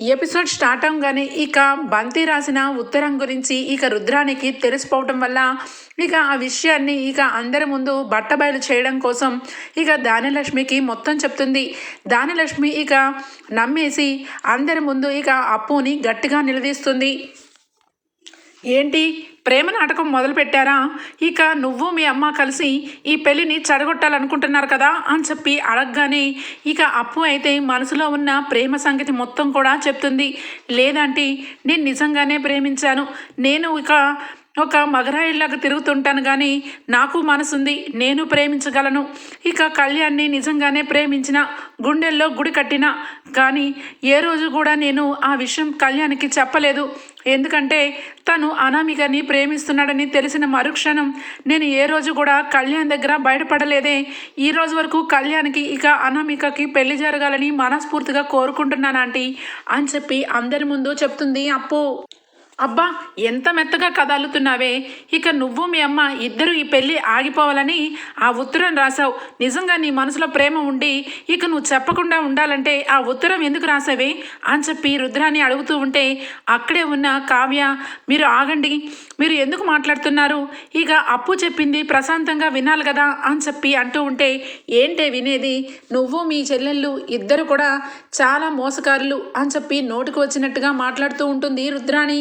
Episode start అవగానే ఇక బంతి రాసిన ఉత్తరం గురించి ఇక రుద్రానికి తెలిసిపోవటం వల్ల ఇక ఆ విషయాన్ని ఇక అందరి ముందు బట్టబయలు చేయడం కోసం ఇక దానిలక్ష్మికి మొత్తం చెప్తుంది. దానిలక్ష్మి ఇక నమ్మేసి అందరి ముందు ఇక అప్పుని గట్టిగా నిలదీస్తుంది. ఏంటి? ప్రేమ నాటకం మొదలు పెట్టారా ఇక నువ్వు మీ అమ్మ కలిసి ఈ పెళ్ళిని చెడగొట్టాలనుకుంటున్నారు కదా అని చెప్పి అడగగానే ఇక అప్పు అయితే మనసులో ఉన్న ప్రేమ సంగతి మొత్తం కూడా చెప్తుంది. లేదంటే నేను నిజంగానే ప్రేమించాను. నేను ఇక ఒక మగరాయిలాగా తిరుగుతుంటాను కానీ నాకు మనసుంది నేను ప్రేమించగలను. ఇక కళ్యాణ్ని నిజంగానే ప్రేమించిన గుండెల్లో గుడి కట్టిన కానీ ఏ రోజు కూడా నేను ఆ విషయం కళ్యాణ్కి చెప్పలేదు. ఎందుకంటే తను అనామికని ప్రేమిస్తున్నాడని తెలిసిన మరుక్షణం నేను ఏ రోజు కూడా కళ్యాణ్ దగ్గర బయటపడలేదే. ఈ రోజు వరకు కళ్యాణ్కి ఇక అనామికకి పెళ్ళి జరగాలని మనస్ఫూర్తిగా కోరుకుంటున్నానంటీ అని చెప్పి అందరి ముందు చెప్తుంది అప్పు. అబ్బా ఎంత మెత్తగా కదలుతున్నావే. ఇక నువ్వు మీ అమ్మ ఇద్దరు ఈ పెళ్ళి ఆగిపోవాలని ఆ ఉత్తరం రాసావు నిజంగా నీ మనసులో ప్రేమ ఉండి ఇక నువ్వు చెప్పకుండా ఉండాలంటే ఆ ఉత్తరం ఎందుకు రాసావే అని చెప్పి రుద్రాన్ని అడుగుతూ ఉంటే అక్కడే ఉన్న కావ్య మీరు ఆగండి మీరు ఎందుకు మాట్లాడుతున్నారు? ఇక అప్పు చెప్పింది ప్రశాంతంగా వినాలి కదా అని చెప్పి అంటూ ఉంటే ఏంటే వినేది? నువ్వు మీ చెల్లెళ్ళు ఇద్దరు కూడా చాలా మోసకారులు అని చెప్పి నోటికి వచ్చినట్టుగా మాట్లాడుతూ ఉంటుంది రుద్రాణి.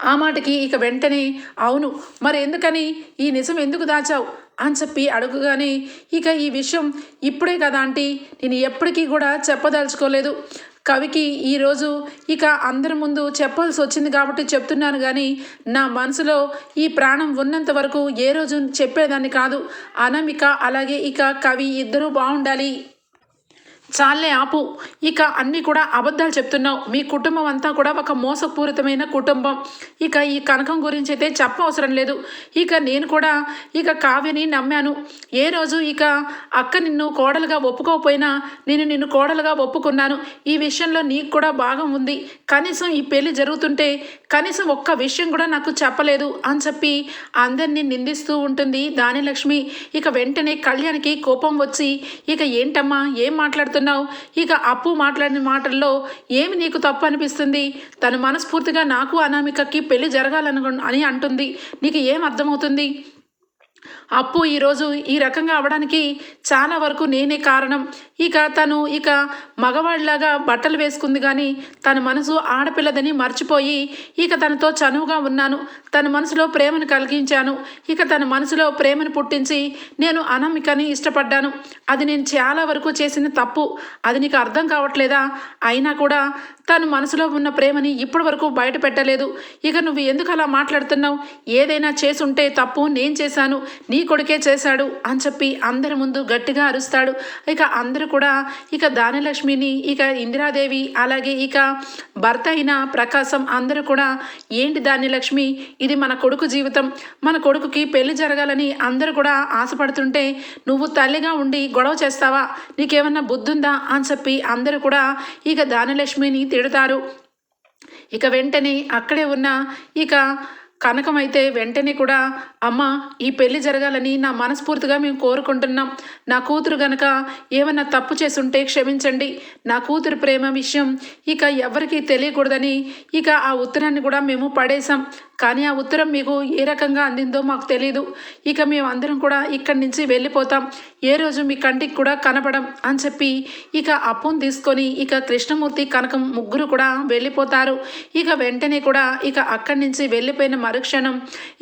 ఆ మాటకి ఇక వెంటనే అవును మరి ఎందుకని? ఈ నిజం ఎందుకు దాచావు? అని చెప్పి అడుగుగానే ఇక ఈ విషయం ఇప్పుడే కదా ఆంటీ నేను ఎప్పటికీ కూడా చెప్పదలుచుకోలేదు. కవికి ఈరోజు ఇక అందరి ముందు చెప్పాల్సి వచ్చింది కాబట్టి చెప్తున్నాను కానీ నా మనసులో ఈ ప్రాణం ఉన్నంత వరకు ఏ రోజు చెప్పేదాన్ని కాదు. అనామిక అలాగే ఇక కవి ఇద్దరూ బాగుండాలి చాలే ఆపు. ఇక అన్నీ కూడా అబద్ధాలు చెప్తున్నావు. మీ కుటుంబం అంతా కూడా ఒక మోసపూరితమైన కుటుంబం. ఇక ఈ కనకం గురించి అయితే చెప్పవసరం లేదు. ఇక నేను కూడా ఇక కావ్యని నమ్మాను. ఏ రోజు ఇక అక్క నిన్ను కోడలుగా ఒప్పుకోకపోయినా నేను నిన్ను కోడలుగా ఒప్పుకున్నాను. ఈ విషయంలో నీకు కూడా భాగం ఉంది. కనీసం ఈ పెళ్ళి జరుగుతుంటే కనీసం ఒక్క విషయం కూడా నాకు చెప్పలేదు అని చెప్పి అందరినీ నిందిస్తూ ఉంటుంది దానిలక్ష్మి. ఇక వెంటనే కళ్యాణ్కి కోపం వచ్చి ఇక ఏంటమ్మా? ఏం మాట్లాడుతున్నావు? ఇక అప్పు మాట్లాడిన మాటల్లో ఏమి నీకు తప్పు అనిపిస్తుంది? తను మనస్ఫూర్తిగా నాకు అనామికకి పెళ్ళి జరగాలను అని అంటుంది. నీకు ఏం అర్థమవుతుంది? అప్పు ఈరోజు ఈ రకంగా అవడానికి చాలా వరకు నేనే కారణం. ఇక తను ఇక మగవాళ్ళలాగా బట్టలు వేసుకుంది కానీ తన మనసు ఆడపిల్లదని మర్చిపోయి ఇక తనతో చనువుగా ఉన్నాను. తన మనసులో ప్రేమను కలిగించాను. ఇక తన మనసులో ప్రేమను పుట్టించి నేను అనామికని ఇష్టపడ్డాను. అది నేను చాలా వరకు చేసిన తప్పు. అది నీకు అర్థం కావట్లేదా? అయినా కూడా తను మనసులో ఉన్న ప్రేమని ఇప్పటి వరకు బయట పెట్టలేదు. ఇక నువ్వు ఎందుకు అలా మాట్లాడుతున్నావు? ఏదైనా చేసుంటే తప్పు నేను చేశాను. నీ కొడుకే చేశాడు అని చెప్పి అందరి ముందు గట్టిగా అరుస్తాడు. ఇక అందరూ కూడా ఇక దానలక్ష్మిని ఇక ఇందిరాదేవి అలాగే ఇక భర్త అయిన ప్రకాశం అందరూ కూడా ఏంటి దానిలక్ష్మి? ఇది మన కొడుకు జీవితం. మన కొడుకుకి పెళ్ళి జరగాలని అందరూ కూడా ఆశపడుతుంటే నువ్వు తల్లిగా ఉండి గొడవ చేస్తావా? నీకేమన్నా బుద్ధుందా? అని చెప్పి అందరూ కూడా ఇక దానలక్ష్మిని తిడతారు. ఇక వెంటనే అక్కడే ఉన్న ఇక కనకం అయితే వెంటనే కూడా అమ్మ ఈ పెళ్ళి జరగాలని నా మనస్ఫూర్తిగా మేము కోరుకుంటున్నాం. నా కూతురు గనక ఏమన్నా తప్పు చేసుంటే క్షమించండి. నా కూతురు ప్రేమ విషయం ఇక ఎవరికీ తెలియకూడదని ఇక ఆ ఉత్తరాన్ని కూడా మేము పడేశాం. కానీ ఆ ఉత్తరం మీకు ఏ రకంగా అందిందో మాకు తెలియదు ఇక మేము అందరం కూడా ఇక్కడి నుంచి వెళ్ళిపోతాం. ఏ రోజు మీ కంటికి కూడా కనపడం అని చెప్పి ఇక అప్పును తీసుకొని ఇక కృష్ణమూర్తి కనకం ముగ్గురు కూడా వెళ్ళిపోతారు. ఇక వెంటనే కూడా ఇక అక్కడి నుంచి వెళ్ళిపోయిన మరుక్షణం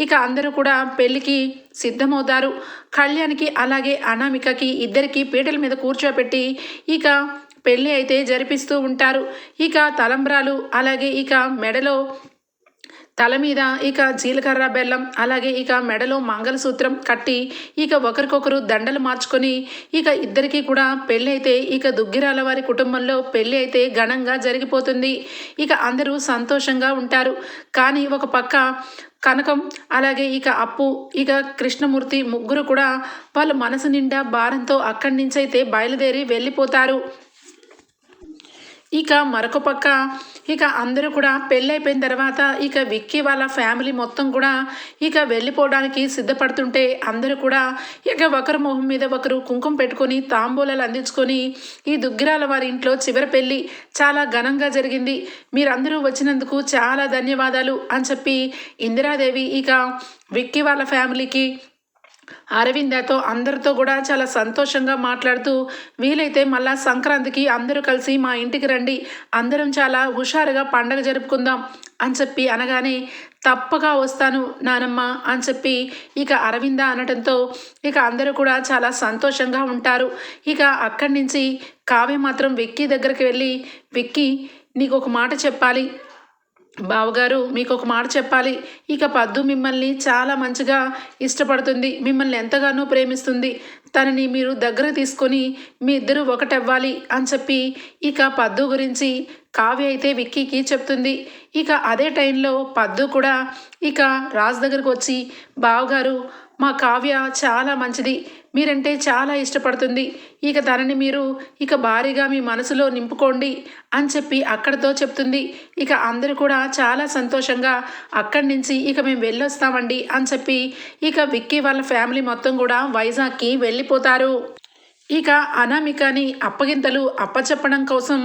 ఇక అందరూ కూడా పెళ్ళికి సిద్ధమవుతారు. కళ్యాణ్కి అలాగే అనామికకి ఇద్దరికి పీటల మీద కూర్చోబెట్టి ఇక పెళ్ళి అయితే జరిపిస్తూ ఉంటారు. ఇక తలంబ్రాలు అలాగే ఇక మెడలో తల మీద ఇక జీలకర్ర బెల్లం అలాగే ఇక మెడలో మంగళసూత్రం కట్టి ఇక ఒకరికొకరు దండలు మార్చుకొని ఇక ఇద్దరికీ కూడా పెళ్ళి అయితే ఇక దుగ్గిరాల వారి కుటుంబంలో పెళ్ళి అయితే ఘనంగా జరిగిపోతుంది. ఇక అందరూ సంతోషంగా ఉంటారు. కానీ ఒక పక్క కనకం అలాగే ఇక అప్పు ఇక కృష్ణమూర్తి ముగ్గురు కూడా వాళ్ళ మనసు నిండా భారంతో అక్కడి నుంచి అయితే బయలుదేరి వెళ్ళిపోతారు. ఇక మరొక పక్క ఇక అందరూ కూడా పెళ్ళైపోయిన తర్వాత ఇక విక్కీ వాళ్ళ ఫ్యామిలీ మొత్తం కూడా ఇక వెళ్ళిపోవడానికి సిద్ధపడుతుంటే అందరూ కూడా ఇక ఒకరి మొహం మీద ఒకరు కుంకుమ పెట్టుకొని తాంబూలాలు అందించుకొని ఈ దుగ్గిరాల వారి ఇంట్లో చివరి పెళ్ళి చాలా ఘనంగా జరిగింది. మీరందరూ వచ్చినందుకు చాలా ధన్యవాదాలు అని చెప్పి ఇందిరాదేవి ఇక విక్కీ వాళ్ళ ఫ్యామిలీకి అరవిందతో అందరితో కూడా చాలా సంతోషంగా మాట్లాడుతూ వీలైతే మళ్ళా సంక్రాంతికి అందరూ కలిసి మా ఇంటికి రండి. అందరం చాలా హుషారుగా పండగ జరుపుకుందాం అని చెప్పి అనగానే తప్పగా వస్తాను నానమ్మ అని చెప్పి ఇక అరవింద అనటంతో ఇక అందరూ కూడా చాలా సంతోషంగా ఉంటారు. ఇక అక్కడి నుంచి కావ్య మాత్రం విక్కీ దగ్గరికి వెళ్ళి విక్కీ నీకు ఒక మాట చెప్పాలి. బావగారు మీకు ఒక మాట చెప్పాలి. ఇక పద్దు మిమ్మల్ని చాలా మంచిగా ఇష్టపడుతుంది. మిమ్మల్ని ఎంతగానో ప్రేమిస్తుంది. తనని మీరు దగ్గర తీసుకొని మీ ఇద్దరు ఒకటవ్వాలి అని చెప్పి ఇక పద్దు గురించి కావ్య అయితే విక్కీకి చెప్తుంది. ఇక అదే టైంలో పద్దు కూడా ఇక రాజు దగ్గరకు వచ్చి బావగారు మా కావ్య చాలా మంచిది. మీరంటే చాలా ఇష్టపడుతుంది. ఇక తనని మీరు ఇక భారీగా మీ మనసులో నింపుకోండి అని చెప్పి అక్కడితో చెప్తుంది. ఇక అందరూ కూడా చాలా సంతోషంగా అక్కడి నుంచి ఇక మేము వెళ్ళొస్తామండి అని చెప్పి ఇక విక్కీ వాళ్ళ ఫ్యామిలీ మొత్తం కూడా వైజాగ్కి వెళ్ళిపోతారు. ఇక అనామికని అప్పగింతలు అప్పచెప్పడం కోసం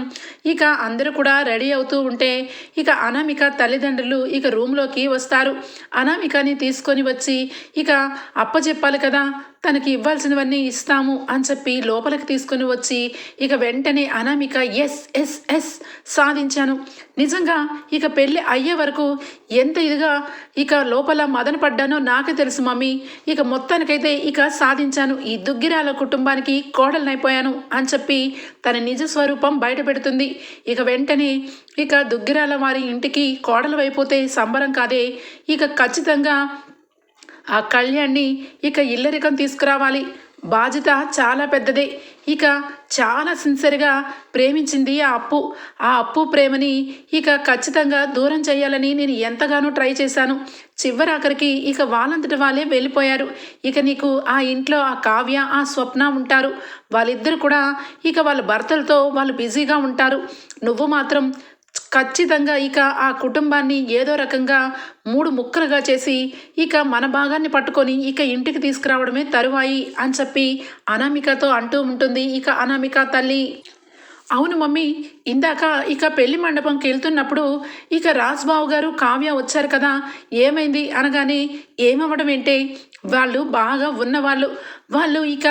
ఇక అందరూ కూడా రెడీ అవుతూ ఉంటే ఇక అనామిక తల్లిదండ్రులు ఇక రూమ్లోకి వస్తారు. అనామికని తీసుకొని వచ్చి ఇక అప్పచెప్పాలి కదా తనకి ఇవ్వాల్సినవన్నీ ఇస్తాము అని చెప్పి లోపలికి తీసుకొని వచ్చి ఇక వెంటనే అనామిక ఎస్ ఎస్ ఎస్ సాధించాను. నిజంగా ఇక పెళ్ళి అయ్యే వరకు ఎంత ఇదిగా ఇక లోపల మదన పడ్డానో నాకే తెలుసు మమ్మీ. ఇక మొత్తానికైతే ఇక సాధించాను. ఈ దుగ్గిరాల కుటుంబానికి కోడలనైపోయాను అని చెప్పి తన నిజ స్వరూపం బయట పెడుతుంది ఇక వెంటనే ఇక దుగ్గిరాల వారి ఇంటికి కోడలు అయిపోతే సంబరం కాదే. ఇక ఖచ్చితంగా ఆ కళ్యాణ్ని ఇక ఇల్లరికం తీసుకురావాలి. బాధ్యత చాలా పెద్దదే. ఇక చాలా సిన్సియర్గా ప్రేమించింది ఆ అప్పు. ఆ అప్పు ప్రేమని ఇక ఖచ్చితంగా దూరం చేయాలని నేను ఎంతగానో ట్రై చేశాను. చివరాఖరికి ఇక వాళ్ళంతటి వాళ్ళే వెళ్ళిపోయారు. ఇక నీకు ఆ ఇంట్లో ఆ కావ్య ఆ స్వప్న ఉంటారు. వాళ్ళిద్దరు కూడా ఇక వాళ్ళ భర్తలతో వాళ్ళు బిజీగా ఉంటారు. నువ్వు మాత్రం ఖచ్చితంగా ఇక ఆ కుటుంబాన్ని ఏదో రకంగా మూడు ముక్కలుగా చేసి ఇక మన భాగాన్ని పట్టుకొని ఇక ఇంటికి తీసుకురావడమే తరువాయి అని చెప్పి అనామికతో అంటూ ఉంటుంది. ఇక అనామిక తల్లి అవును మమ్మీ ఇందాక ఇక పెళ్ళి మండపంకి వెళ్తున్నప్పుడు ఇక రాజ్బాబు గారు కావ్య వచ్చారు కదా ఏమైంది అనగానే ఏమవ్వడం ఏంటే? వాళ్ళు బాగా ఉన్నవాళ్ళు. వాళ్ళు ఇక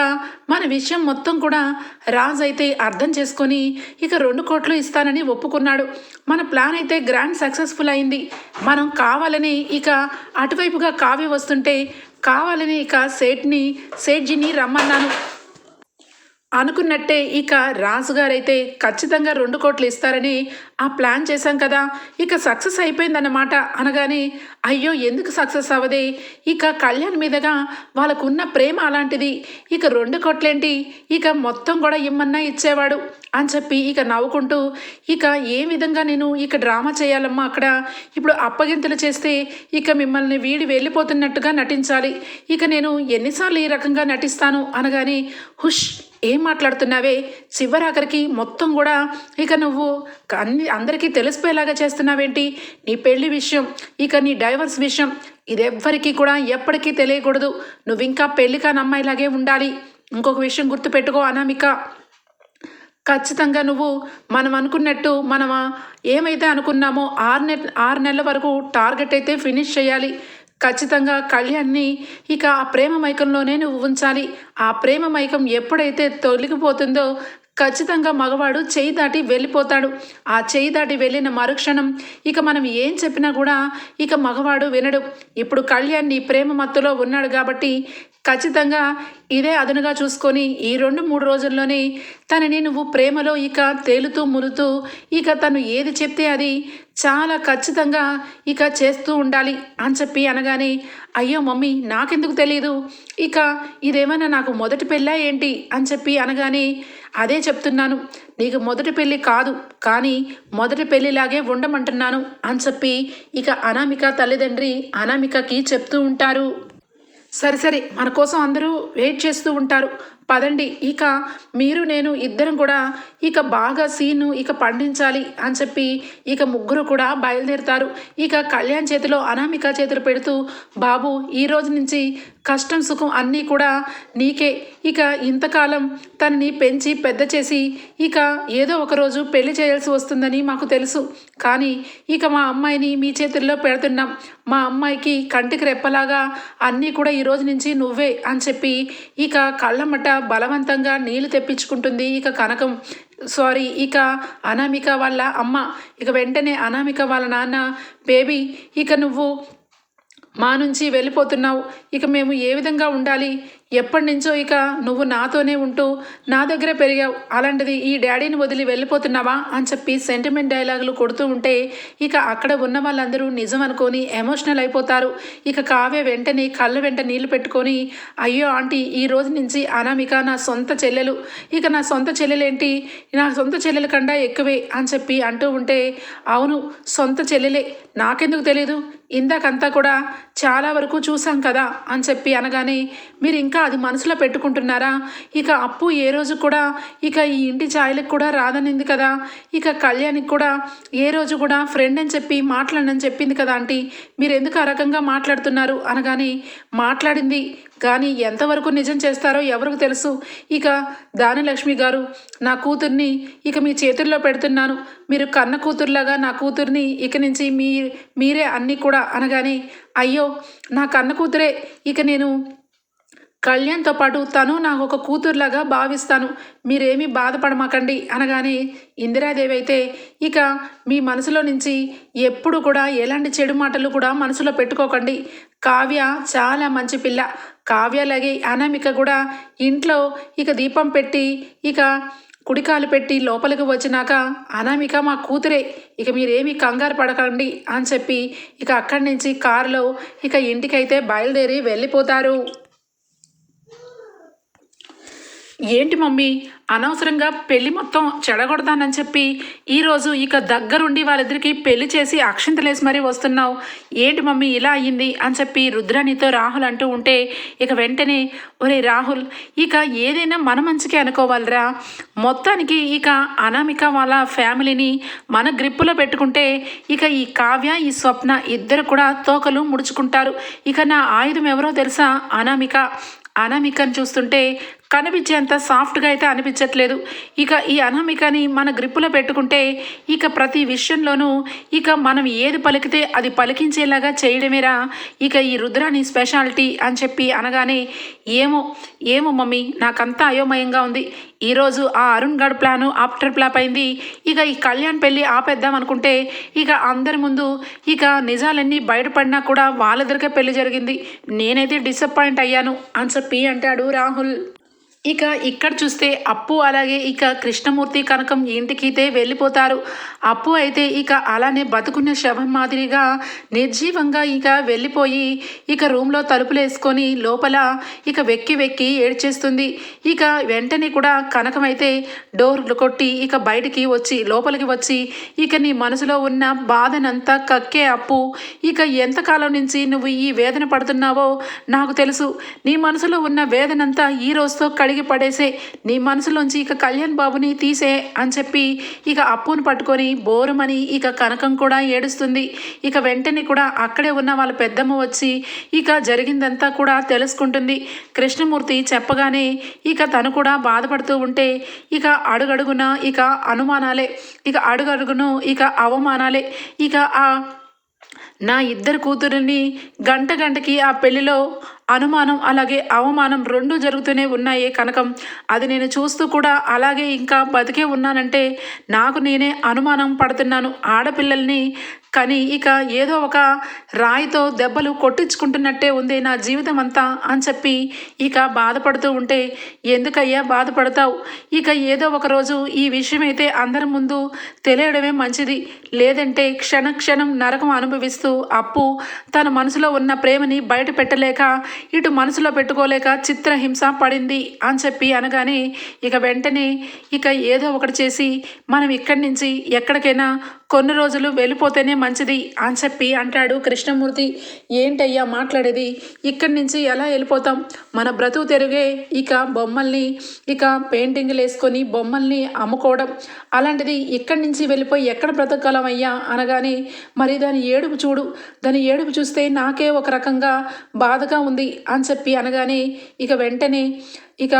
మన విషయం మొత్తం కూడా రాజ్ అయితే అర్థం చేసుకొని ఇక రెండు కోట్లు ఇస్తానని ఒప్పుకున్నాడు. మన ప్లాన్ అయితే గ్రాండ్ సక్సెస్ఫుల్ అయింది. మనం కావాలని ఇక అటువైపుగా కావ్య వస్తుంటే కావాలని ఇక సేట్ని సేట్జీని రమ్మన్నాను. అనుకున్నట్టే ఇక రాజుగారైతే ఖచ్చితంగా రెండు కోట్లు ఇస్తారని ఆ ప్లాన్ చేశాం కదా. ఇక సక్సెస్ అయిపోయిందన్నమాట అనగానే అయ్యో ఎందుకు సక్సెస్ అవ్వదే? ఇక కళ్యాణ్ మీదగా వాళ్ళకున్న ప్రేమ అలాంటిది. ఇక రెండు కోట్లేంటి? ఇక మొత్తం కూడా ఇమ్మన్నా ఇచ్చేవాడు అని చెప్పి ఇక నవ్వుకుంటూ ఇక ఏ విధంగా నేను ఇక డ్రామా చేయాలమ్మా అక్కడ? ఇప్పుడు అప్పగింతలు చేస్తే ఇక మిమ్మల్ని వీడి వెళ్ళిపోతున్నట్టుగా నటించాలి. ఇక నేను ఎన్నిసార్లు ఈ రకంగా నటిస్తాను అనగానే హుష్! ఏం మాట్లాడుతున్నావే? చివరాఖరికి మొత్తం కూడా ఇక నువ్వు అన్ని అందరికీ తెలిసిపోయేలాగా చేస్తున్నావేంటి? నీ పెళ్ళి విషయం ఇక నీ డైవర్స్ విషయం ఇదెవ్వరికీ కూడా ఎప్పటికీ తెలియకూడదు. నువ్వు ఇంకా పెళ్ళి కాని అమ్మాయిలాగే ఉండాలి. ఇంకొక విషయం గుర్తుపెట్టుకో అనామిక. ఖచ్చితంగా నువ్వు మనం అనుకున్నట్టు మనం ఏమైతే అనుకున్నామో ఆరు నె ఆరు నెలల వరకు టార్గెట్ అయితే ఫినిష్ చేయాలి. ఖచ్చితంగా కళ్యాణ్ని ఇక ఆ ప్రేమ మైకంలోనే నువ్వు ఉంచాలి. ఆ ప్రేమ మైకం ఎప్పుడైతే తొలగిపోతుందో ఖచ్చితంగా మగవాడు చేయి దాటి వెళ్ళిపోతాడు. ఆ చేయి దాటి వెళ్ళిన మరుక్షణం ఇక మనం ఏం చెప్పినా కూడా ఇక మగవాడు వినడు. ఇప్పుడు కళ్యాణ్ నీ ప్రేమ మత్తులో ఉన్నాడు కాబట్టి ఖచ్చితంగా ఇదే అదనుగా చూసుకొని ఈ రెండు మూడు రోజుల్లోనే తనని నువ్వు ప్రేమలో ఇక తేలుతూ ములుతూ ఇక తను ఏది చెప్తే అది చాలా ఖచ్చితంగా ఇక చేస్తూ ఉండాలి అని చెప్పి అనగానే అయ్యో మమ్మీ నాకెందుకు తెలియదు ఇక ఇదేమైనా నాకు మొదటి పెళ్ళా ఏంటి? అని చెప్పి అనగానే అదే చెప్తున్నాను. నీకు మొదటి పెళ్ళి కాదు కానీ మొదటి పెళ్ళిలాగే ఉండమంటున్నాను అని చెప్పి ఇక అనామిక తల్లిదండ్రి అనామికకి చెప్తూ ఉంటారు. సరే సరే మన కోసం అందరూ వెయిట్ చేస్తూ ఉంటారు. పదండి ఇక మీరు నేను ఇద్దరం కూడా ఇక బాగా సీను ఇక పండించాలి అని చెప్పి ఇక ముగ్గురు కూడా బయలుదేరుతారు. ఇక కళ్యాణ్ చేతిలో అనామిక చేతులు పెడుతూ బాబు ఈ రోజు నుంచి కష్టం సుఖం అన్నీ కూడా నీకే. ఇక ఇంతకాలం తనని పెంచి పెద్ద చేసి ఇక ఏదో ఒక రోజు పెళ్ళి చేయాల్సి వస్తుందని మాకు తెలుసు. కానీ ఇక మా అమ్మాయిని మీ చేతుల్లో పెడుతున్నాం. మా అమ్మాయికి కంటికి రెప్పలాగా అన్నీ కూడా ఈ రోజు నుంచి నువ్వే అని చెప్పి ఇక కళ్ళమట బలవంతంగా నీళ్ళు తెప్పించుకుంటుంది. ఇక కనకం సారీ ఇక అనామిక వాళ్ళ అమ్మ. ఇక వెంటనే అనామిక వాళ్ళ నాన్న బేబీ ఇక నువ్వు మా నుంచి వెళ్ళిపోతున్నావు. ఇక మేము ఏ విధంగా ఉండాలి? ఎప్పటి నుంచో ఇక నువ్వు నాతోనే ఉంటూ నా దగ్గరే పెరిగావు అలాంటిది ఈ డాడీని వదిలి వెళ్ళిపోతున్నావా అని చెప్పి సెంటిమెంట్ డైలాగులు కొడుతూ ఉంటే ఇక అక్కడ ఉన్న వాళ్ళందరూ నిజం అనుకొని ఎమోషనల్ అయిపోతారు. ఇక కావ్య వెంటనే కళ్ళ వెంట నీళ్ళు పెట్టుకొని అయ్యో ఆంటీ ఈ రోజు నుంచి అనామిక నా సొంత చెల్లెలు. ఇక నా సొంత చెల్లెలేంటి? నా సొంత చెల్లెల కన్నా ఎక్కువే అని చెప్పి అంటూ ఉంటే అవును సొంత చెల్లెలే. నాకెందుకు తెలియదు ఇందాకంతా కూడా చాలా వరకు చూసాం కదా అని చెప్పి అనగానే మీరు ఇంకా ఇంకా అది మనసులో పెట్టుకుంటున్నారా? ఇక అప్పు ఏ రోజు కూడా ఇక ఈ ఇంటి ఛాయలకు కూడా రాదనింది కదా? ఇక కళ్యాణికి కూడా ఏ రోజు కూడా ఫ్రెండ్ అని చెప్పి మాట్లాడనని చెప్పింది కదా ఆంటీ? మీరు ఎందుకు ఆ రకంగా మాట్లాడుతున్నారు? అనగానే మాట్లాడింది. కానీ ఎంతవరకు నిజం చేస్తారో ఎవరికి తెలుసు? ఇక దానిలక్ష్మి గారు నా కూతుర్ని ఇక మీ చేతుల్లో పెడుతున్నాను. మీరు కన్న కూతురులాగా నా కూతుర్ని ఇక నుంచి మీ మీరే అన్నీ కూడా అనగానే అయ్యో నా కన్న కూతురే ఇక నేను కళ్యాణ్తో పాటు తను నాకు ఒక కూతురులాగా భావిస్తాను. మీరేమీ బాధపడమాకండి అనగానే ఇందిరాదేవి అయితే ఇక మీ మనసులో నుంచి ఎప్పుడు కూడా ఎలాంటి చెడు మాటలు కూడా మనసులో పెట్టుకోకండి. కావ్య చాలా మంచి పిల్ల. కావ్యలాగే అనామిక కూడా ఇంట్లో ఇక దీపం పెట్టి ఇక కుడికాలు పెట్టి లోపలికి వచ్చినాక అనామిక మా కూతురే ఇక మీరేమీ కంగారు పడకండి అని చెప్పి ఇక అక్కడి నుంచి కారులో ఇక ఇంటికైతే బయలుదేరి వెళ్ళిపోతారు. ఏంటి మమ్మీ? అనవసరంగా పెళ్ళి మొత్తం చెడగొడతానని చెప్పి ఈరోజు ఇక దగ్గరుండి వాళ్ళిద్దరికి పెళ్ళి చేసి అక్షింతలేసి మరీ వస్తున్నావు. ఏంటి మమ్మీ ఇలా అయ్యింది? అని చెప్పి రుద్రాణితో రాహుల్ అంటూ ఉంటే ఇక వెంటనే ఒరే రాహుల్ ఇక ఏదైనా మన మంచికే అనుకోవాలిరా. మొత్తానికి ఇక అనామిక వాళ్ళ ఫ్యామిలీని మన గ్రిప్పులో పెట్టుకుంటే ఇక ఈ కావ్య ఈ స్వప్న ఇద్దరు కూడా తోకలు ముడుచుకుంటారు. ఇక నా ఆయుధం ఎవరో తెలుసా? అనామిక. అనామికను చూస్తుంటే కనిపించేంత సాఫ్ట్గా అయితే అనిపించట్లేదు. ఇక ఈ అనామికని మన గ్రిప్పులో పెట్టుకుంటే ఇక ప్రతి విషయంలోనూ ఇక మనం ఏది పలికితే అది పలికించేలాగా చేయడమేరా. ఇక ఈ రుద్రాని స్పెషాలిటీ అని చెప్పి అనగానే ఏమో ఏమో మమ్మీ నాకంతా అయోమయంగా ఉంది. ఈరోజు ఆ అరుణ్ గడ్ ప్లాను ఆఫ్టర్ ప్లాప్ అయింది. ఇక ఈ కళ్యాణ్ పెళ్ళి ఆపేద్దాం అనుకుంటే ఇక అందరి ముందు ఇక నిజాలన్నీ బయటపడినా కూడా వాళ్ళిద్దరికే పెళ్ళి జరిగింది. నేనైతే డిసప్పాయింట్ అయ్యాను అని చెప్పి అంటాడు రాహుల్. ఇక ఇక్కడ చూస్తే అప్పు అలాగే ఇక కృష్ణమూర్తి కనకం ఇంటికితే వెళ్ళిపోతారు. అప్పు అయితే ఇక అలానే బతుకున్న శవం మాదిరిగా నిర్జీవంగా ఇక వెళ్ళిపోయి ఇక రూమ్లో తలుపులు వేసుకొని లోపల ఇక వెక్కి వెక్కి ఏడ్చేస్తుంది. ఇక వెంటనే కూడా కనకం అయితే డోర్ కొట్టి ఇక బయటికి వచ్చి లోపలికి వచ్చి ఇక నీ మనసులో ఉన్న బాధనంతా కక్కే అప్పు. ఇక ఎంతకాలం నుంచి నువ్వు ఈ వేదన పడుతున్నావో నాకు తెలుసు. నీ మనసులో ఉన్న వేదనంతా ఈ రోజుతో కడిగి పడేసే నీ మనసులోంచి ఇక కళ్యాణ్ బాబుని తీసే అని చెప్పి ఇక అప్పును పట్టుకొని బోరుమని ఇక కనకం కూడా ఏడుస్తుంది. ఇక వెంటనే కూడా అక్కడే ఉన్న వాళ్ళ పెద్దమ్మ వచ్చి ఇక జరిగిందంతా కూడా తెలుసుకుంటుంది. కృష్ణమూర్తి చెప్పగానే ఇక తను కూడా బాధపడుతూ ఉంటే ఇక అడుగడుగున ఇక అనుమానాలే ఇక అడుగడుగును ఇక అవమానాలే. ఇక ఆ నా ఇద్దరు కూతురిని గంట గంటకి ఆ పెళ్ళిలో అనుమానం అలాగే అవమానం రెండు జరుగుతూనే ఉన్నాయే కనకం. అది నేను చూస్తూ కూడా అలాగే ఇంకా బతికే ఉన్నానంటే నాకు నేనే అనుమానం పడుతున్నాను ఆడపిల్లల్ని. కానీ ఇక ఏదో ఒక రాయితో దెబ్బలు కొట్టించుకుంటున్నట్టే ఉంది నా జీవితం అంతా అని చెప్పి ఇక బాధపడుతూ ఉంటే ఎందుకయ్యా బాధపడతావు? ఇక ఏదో ఒక రోజు ఈ విషయం అయితే అందరి ముందు తెలియడమే మంచిది. లేదంటే క్షణ క్షణం నరకం అనుభవిస్తూ అప్పు తన మనసులో ఉన్న ప్రేమని బయట పెట్టలేక ఇటు మనసులో పెట్టుకోలేక చిత్రహింస పడింది అని చెప్పి అనగానే ఇక వెంటనే ఇక ఏదో ఒకటి చేసి మనం ఇక్కడి నుంచి ఎక్కడికైనా కొన్ని రోజులు వెళ్ళిపోతేనే మంచిది అని చెప్పి అంటాడు కృష్ణమూర్తి. ఏంటయ్యా మాట్లాడేది? ఇక్కడి నుంచి ఎలా వెళ్ళిపోతాం? మన బ్రతుకు తెరుగే ఇక బొమ్మల్ని ఇక పెయింటింగ్లు వేసుకొని బొమ్మల్ని అమ్ముకోవడం. అలాంటిది ఇక్కడి నుంచి వెళ్ళిపోయి ఎక్కడ బ్రతకగలం అయ్యా అనగానే మరి దాని ఏడుపు చూడు. దాని ఏడుపు చూస్తే నాకే ఒక రకంగా బాధగా ఉంది అని చెప్పి అనగానే ఇక వెంటనే ఇక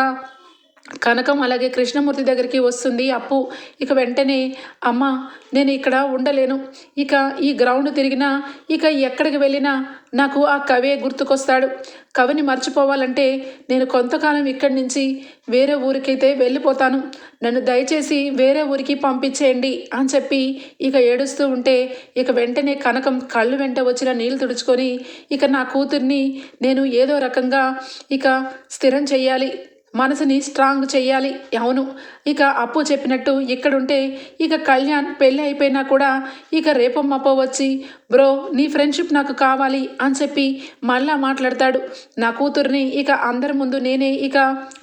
కనకం అలాగే కృష్ణమూర్తి దగ్గరికి వస్తుంది. అప్పు ఇక వెంటనే అమ్మ నేను ఇక్కడ ఉండలేను. ఇక ఈ గ్రౌండ్ తిరిగినా ఇక ఎక్కడికి వెళ్ళినా నాకు ఆ కవే గుర్తుకొస్తాడు. కవిని మర్చిపోవాలంటే నేను కొంతకాలం ఇక్కడి నుంచి వేరే ఊరికైతే వెళ్ళిపోతాను. నన్ను దయచేసి వేరే ఊరికి పంపించేయండి అని చెప్పి ఇక ఏడుస్తూ ఉంటే ఇక వెంటనే కనకం కళ్ళు వెంట వచ్చిన నీళ్ళు తుడుచుకొని ఇక నా కూతుర్ని నేను ఏదో రకంగా ఇక స్థిరం చేయాలి మనసుని స్ట్రాంగ్ చేయాలి. అవును. ఇక అప్పు చెప్పినట్టు ఇక్కడుంటే ఇక కళ్యాణ్ పెళ్ళి అయిపోయినా కూడా ఇక రేపో మప్పో వచ్చి బ్రో నీ ఫ్రెండ్షిప్ నాకు కావాలి అని చెప్పి మళ్ళా మాట్లాడతాడు. నా కూతుర్ని ఇక అందరి ముందు నేనే ఇక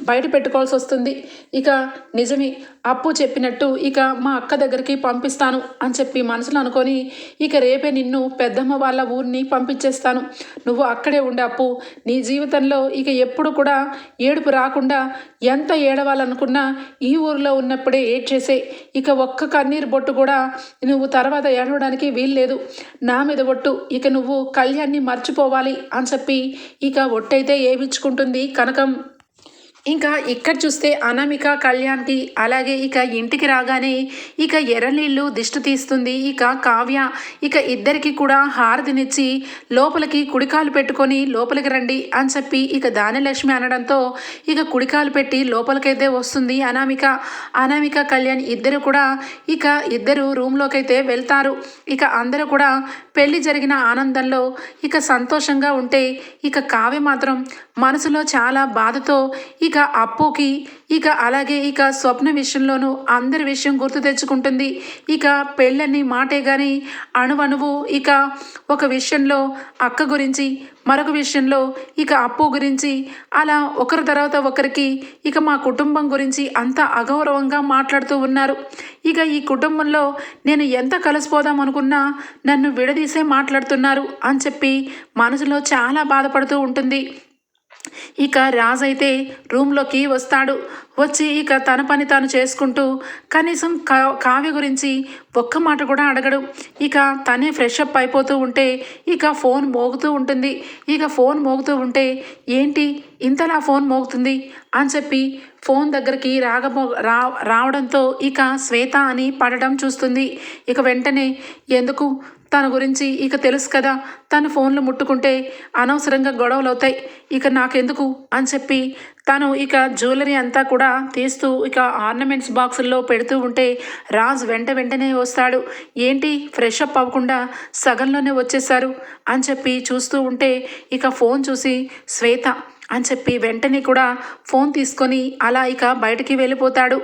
బయట పెట్టుకోవాల్సి వస్తుంది. ఇక నిజమే అప్పు చెప్పినట్టు ఇక మా అక్క దగ్గరికి పంపిస్తాను అని చెప్పి మనసులో అనుకొని ఇక రేపే నిన్ను పెద్దమ్మ వాళ్ళ ఊరిని పంపించేస్తాను. నువ్వు అక్కడే ఉండే అప్పు. నీ జీవితంలో ఇక ఎప్పుడు కూడా ఏడుపు రాకుండా ఎంత ఏడవాలనుకున్నా ఈ ఊరిలో ఉన్నప్పుడే ఏడ్ చేసే ఇక ఒక్క కన్నీరు బొట్టు కూడా నువ్వు తర్వాత ఏడవడానికి వీల్లేదు. నా మీద ఒట్టు. ఇక నువ్వు కళ్యాణ్ని మర్చిపోవాలి అని చెప్పి ఇక ఒట్టయితే ఏమిచ్చుకుంటుంది కనకం. ఇంకా ఇక్కడ చూస్తే అనామిక కళ్యాణ్కి అలాగే ఇక ఇంటికి రాగానే ఇక ఎర్రనీళ్ళు దిష్టి తీస్తుంది. ఇక కావ్య ఇక ఇద్దరికి కూడా హారతినిచ్చి లోపలికి కుడికాలు పెట్టుకొని లోపలికి రండి అని చెప్పి ఇక దానిలక్ష్మి అనడంతో ఇక కుడికాలు పెట్టి లోపలికైతే వస్తుంది అనామిక. అనామిక కళ్యాణ్ ఇద్దరు కూడా ఇక ఇద్దరు రూమ్లోకి అయితే వెళ్తారు. ఇక అందరూ కూడా పెళ్ళి జరిగిన ఆనందంలో ఇక సంతోషంగా ఉంటే ఇక కావ్య మాత్రం మనసులో చాలా బాధతో ఇక ఇక అప్పుకి ఇక అలాగే ఇక స్వప్న విషయంలోనూ అందరి విషయం గుర్తు తెచ్చుకుంటుంది. ఇక పెళ్ళని మాటే కానీ అణువణువు ఇక ఒక విషయంలో అక్క గురించి మరొక విషయంలో ఇక అప్పు గురించి అలా ఒకరి తర్వాత ఒకరికి ఇక మా కుటుంబం గురించి అంత అగౌరవంగా మాట్లాడుతూ ఉన్నారు. ఇక ఈ కుటుంబంలో నేను ఎంత కలిసిపోదాం అనుకున్నా నన్ను విడదీసే మాట్లాడుతున్నారు అని చెప్పి మనసులో చాలా బాధపడుతూ ఉంటుంది. ఇక రాజైతే రూమ్లోకి వస్తాడు. వచ్చి ఇక తన పని తాను చేసుకుంటూ కనీసం కా కావ్య గురించి ఒక్క మాట కూడా అడగడు. ఇక తనే ఫ్రెష్ అప్ అయిపోతూ ఉంటే ఇక ఫోన్ మోగుతూ ఉంటుంది. ఇక ఫోన్ మోగుతూ ఉంటే ఏంటి ఇంతలా ఫోన్ మోగుతుంది అని చెప్పి ఫోన్ దగ్గరికి రాగబో రా రావడంతో ఇక శ్వేత అని పడడం చూస్తుంది. ఇక వెంటనే ఎందుకు తన గురించి ఇక తెలుసు కదా. తను ఫోన్లు ముట్టుకుంటే అనవసరంగా గొడవలు అవుతాయి ఇక నాకెందుకు? అని చెప్పి తను ఇక జ్యువెలరీ అంతా కూడా తీస్తూ ఇక ఆర్నమెంట్స్ బాక్సుల్లో పెడుతూ ఉంటే రాజ్ వెంట వెంటనే వస్తాడు. ఏంటి? ఫ్రెష్ అప్ అవ్వకుండా సగంలోనే వచ్చేసారు అని చెప్పి చూస్తూ ఉంటే ఇక ఫోన్ చూసి శ్వేత అని చెప్పి వెంటనే కూడా ఫోన్ తీసుకొని అలా ఇక బయటికి వెళ్ళిపోతాడు.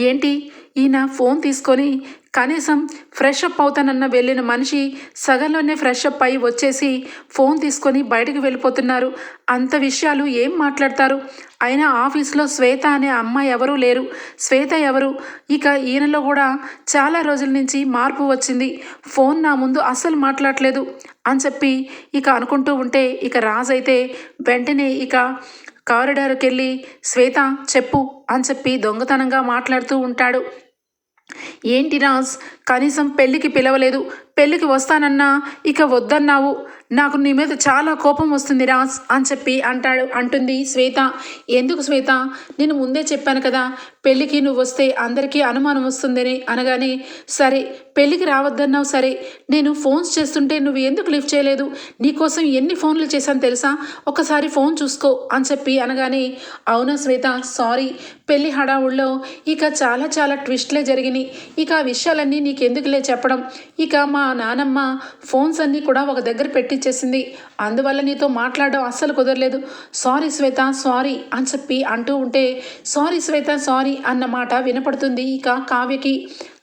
ఏంటి? ఈయన ఫోన్ తీసుకొని కనీసం ఫ్రెష్ అప్ అవుతానన్న వెళ్ళిన మనిషి సగంలోనే ఫ్రెష్ అప్ అయి వచ్చేసి ఫోన్ తీసుకొని బయటకు వెళ్ళిపోతున్నారు. అంత విషయాలు ఏం మాట్లాడతారు? అయినా ఆఫీస్లో శ్వేత అనే అమ్మాయి ఎవరూ లేరు. శ్వేత ఎవరు? ఇక ఈయనలో కూడా చాలా రోజుల నుంచి మార్పు వచ్చింది. ఫోన్ నా ముందు అస్సలు మాట్లాడలేదు అని చెప్పి ఇక అనుకుంటూ ఉంటే ఇక రాజు అయితే వెంటనే ఇక కారిడార్కెళ్ళి శ్వేత చెప్పు అని చెప్పి దొంగతనంగా మాట్లాడుతూ ఉంటాడు. ఏంటి రాజ్ కనీసం పెళ్ళికి పిలవలేదు. పెళ్ళికి వస్తానన్నా ఇక వద్దన్నావు. నాకు నీ మీద చాలా కోపం వస్తుంది రాజ్ అని చెప్పి అంటాడు అంటుంది శ్వేత. ఎందుకు శ్వేత? నేను ముందే చెప్పాను కదా పెళ్ళికి నువ్వు వస్తే అందరికీ అనుమానం వస్తుందని అనగానే సరే పెళ్ళికి రావద్దన్నావు సరే నేను ఫోన్స్ చేస్తుంటే నువ్వు ఎందుకు లిఫ్ట్ చేయలేదు? నీకోసం ఎన్ని ఫోన్లు చేశాను తెలుసా? ఒకసారి ఫోన్ చూసుకో అని చెప్పి అనగానే అవునా శ్వేత సారీ పెళ్ళి హడావుల్లో ఇక చాలా చాలా ట్విస్ట్లే జరిగినాయి. ఇక ఆ విషయాలన్నీ నీకెందుకులే చెప్పడం? ఇక మా నానమ్మ ఫోన్స్ అన్నీ కూడా ఒక దగ్గర పెట్టి ఇచ్చేసింది. అందువల్ల నీతో మాట్లాడడం అస్సలు కుదరలేదు. సారీ శ్వేత సారీ అని చెప్పి అంటూ ఉంటే సారీ శ్వేత సారీ అన్న మాట వినపడుతుంది ఇక కావ్యకి.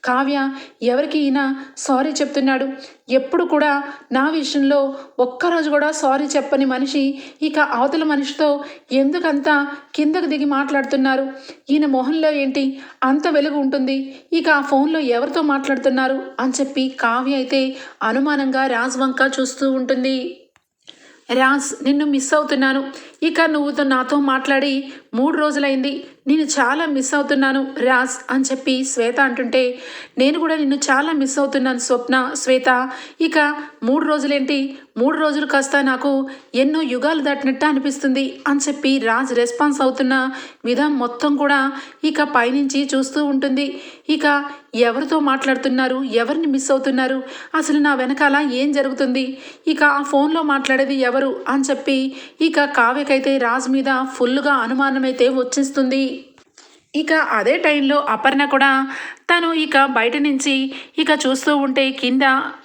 కావ్య ఎవరికి ఈయన సారీ చెప్తున్నాడు? ఎప్పుడు కూడా నా విషయంలో ఒక్కరోజు కూడా సారీ చెప్పని మనిషి ఇక అవతల మనిషితో ఎందుకంత కిందకు దిగి మాట్లాడుతున్నారు? ఈయన మొహంలో ఏంటి అంత వెలుగు ఉంటుంది? ఇక ఆ ఫోన్లో ఎవరితో మాట్లాడుతున్నారు? అని చెప్పి కావ్య అయితే అనుమానంగా రాజ్ వంక చూస్తూ ఉంటుంది. రాజ్ నిన్ను మిస్ అవుతున్నాను. ఇక నువ్వు నాతో మాట్లాడి మూడు రోజులైంది. నేను చాలా మిస్ అవుతున్నాను. రాజ్ అని చెప్పి శ్వేత అంటుంటే నేను కూడా నిన్ను చాలా మిస్ అవుతున్నాను స్వప్న. శ్వేత ఇక మూడు రోజులేంటి? మూడు రోజులు కాస్త నాకు ఎన్నో యుగాలు దాటినట్టు అనిపిస్తుంది అని చెప్పి రాజ్ రెస్పాన్స్ అవుతున్న విధం మొత్తం కూడా ఇక పైనుంచి చూస్తూ ఉంటుంది. ఇక ఎవరితో మాట్లాడుతున్నారు? ఎవరిని మిస్ అవుతున్నారు? అసలు నా వెనకాల ఏం జరుగుతుంది? ఇక ఆ ఫోన్లో మాట్లాడేది ఎవరు అని చెప్పి ఇక కావ్యకైతే రాజ్ మీద ఫుల్గా అనుమానం అయితే వచ్చేస్తుంది. ఇక అదే టైంలో అపర్ణ కూడా తను ఇక బయట నుంచి ఇక చూస్తూ ఉంటే కింద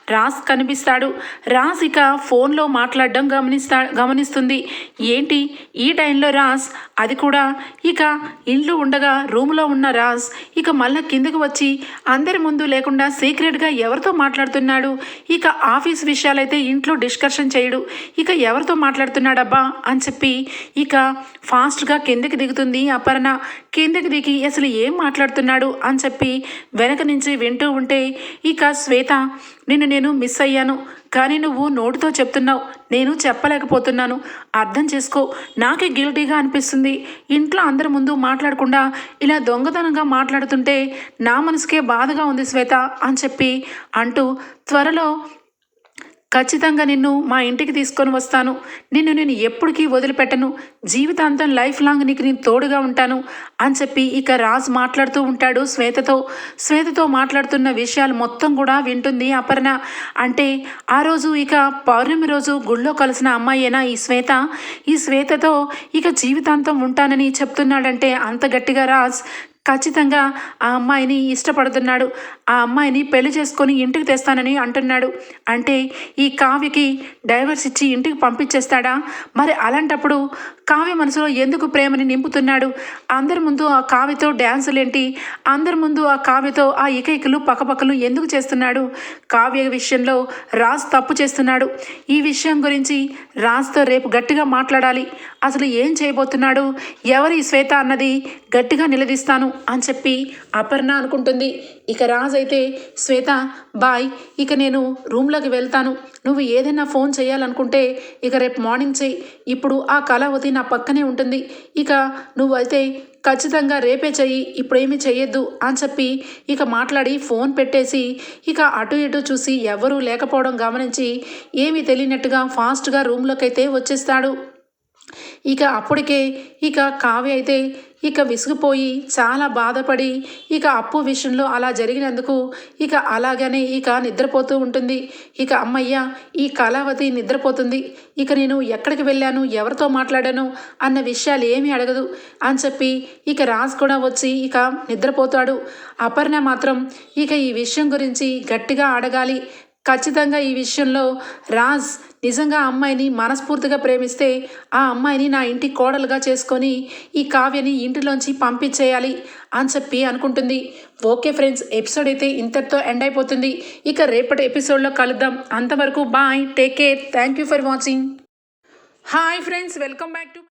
రాజ్ కనిపిస్తాడు. రాజ్ ఇక ఫోన్లో మాట్లాడడం గమనిస్తా గమనిస్తుంది. ఏంటి? ఈ టైంలో రాజ్ అది కూడా ఇక ఇంట్లో ఉండగా రూమ్లో ఉన్న రాజ్ ఇక మళ్ళా కిందకు వచ్చి అందరి ముందు లేకుండా సీక్రెట్గా ఎవరితో మాట్లాడుతున్నాడు? ఇక ఆఫీస్ విషయాలైతే ఇంట్లో డిస్కషన్ చేయడు. ఇక ఎవరితో మాట్లాడుతున్నాడబ్బా? అని చెప్పి ఇక ఫాస్ట్గా కిందకి దిగుతుంది అపర్ణ. కిందకి దిగి అసలు ఏం మాట్లాడుతున్నాడు? అని చెప్పి వెనక నుంచి వింటూ ఉంటే ఇక శ్వేత నిన్ను నేను మిస్ అయ్యాను. కానీ నువ్వు నోటితో చెప్తున్నావు. నేను చెప్పలేకపోతున్నాను. అర్థం చేసుకో. నాకే గిల్టీగా అనిపిస్తుంది. ఇంట్లో అందరి ముందు మాట్లాడకుండా ఇలా దొంగతనంగా మాట్లాడుతుంటే నా మనసుకే బాధగా ఉంది శ్వేత అని చెప్పి అంటూ త్వరలో ఖచ్చితంగా నిన్ను మా ఇంటికి తీసుకొని వస్తాను. నిన్ను నేను ఎప్పటికీ వదిలిపెట్టను. జీవితాంతం లైఫ్ లాంగ్ నీకు నేను తోడుగా ఉంటాను అని చెప్పి ఇక రాజ్ మాట్లాడుతూ ఉంటాడు శ్వేతతో. శ్వేతతో మాట్లాడుతున్న విషయాలు మొత్తం కూడా వింటుంది అపర్ణ. అంటే ఆ రోజు ఇక పౌర్ణమి రోజు గుళ్ళో కలిసిన అమ్మాయేనా ఈ శ్వేత? ఈ శ్వేతతో ఇక జీవితాంతం ఉంటానని చెప్తున్నాడంటే అంత గట్టిగా రాజ్ ఖచ్చితంగా ఆ అమ్మాయిని ఇష్టపడుతున్నాడు. ఆ అమ్మాయిని పెళ్ళి చేసుకొని ఇంటికి తెస్తానని అంటున్నాడు. అంటే ఈ కావ్యకి డైవర్స్ ఇచ్చి ఇంటికి పంపించేస్తాడా? మరి అలాంటప్పుడు కావ్య మనసులో ఎందుకు ప్రేమని నింపుతున్నాడు? అందరి ముందు ఆ కావ్యతో డ్యాన్సులేంటి? అందరి ముందు ఆ కావ్యతో ఆ ఇకైకలు పక్కపక్కలు ఎందుకు చేస్తున్నాడు? కావ్య విషయంలో రాజ్ తప్పు చేస్తున్నాడు. ఈ విషయం గురించి రాజ్తో రేపు గట్టిగా మాట్లాడాలి. అసలు ఏం చేయబోతున్నాడు? ఎవరి శ్వేత అన్నది గట్టిగా నిలదీస్తాను. అని చెప్పి అపర్ణ అనుకుంటుంది. ఇక రాజ్ అయితే శ్వేత బాయ్ ఇక నేను రూమ్లోకి వెళ్తాను. నువ్వు ఏదైనా ఫోన్ చేయాలనుకుంటే ఇక రేపు మార్నింగ్ చేయి. ఇప్పుడు ఆ కళావతి నా పక్కనే ఉంటుంది. ఇక నువ్వైతే ఖచ్చితంగా రేపే చెయ్యి ఇప్పుడేమీ చెయ్యొద్దు అని చెప్పి ఇక మాట్లాడి ఫోన్ పెట్టేసి ఇక అటు ఇటు చూసి ఎవరూ లేకపోవడం గమనించి ఏమీ తెలియనట్టుగా ఫాస్ట్గా రూమ్లోకి అయితే వచ్చేస్తాడు. ఇక అప్పటికే ఇక కావ్య అయితే ఇక విసిగిపోయి చాలా బాధపడి ఇక అప్పు విషయంలో అలా జరిగినందుకు ఇక అలాగనే ఇక నిద్రపోతూ ఉంటుంది. ఇక అమ్మయ్య ఈ కళావతి నిద్రపోతుంది. ఇక నేను ఎక్కడికి వెళ్ళాను? ఎవరితో మాట్లాడాను? అన్న విషయాలు ఏమీ అడగదు. అని చెప్పి ఇక రాజ్ కూడా వచ్చి ఇక నిద్రపోతాడు. అపర్ణ మాత్రం ఇక ఈ విషయం గురించి గట్టిగా అడగాలి. ఖచ్చితంగా ఈ విషయంలో రాజ్ నిజంగా అమ్మాయిని మనస్ఫూర్తిగా ప్రేమిస్తే ఆ అమ్మాయిని నా ఇంటి కోడలుగా చేసుకొని ఈ కావ్యని ఇంటిలోంచి పంపించేయాలి అని చెప్పి అనుకుంటుంది. ఓకే ఫ్రెండ్స్ ఎపిసోడ్ అయితే ఇంతటితో ఎండ్ అయిపోతుంది. ఇక రేపటి ఎపిసోడ్లో కలుద్దాం. అంతవరకు bye take care thank you for watching. Hi friends welcome back to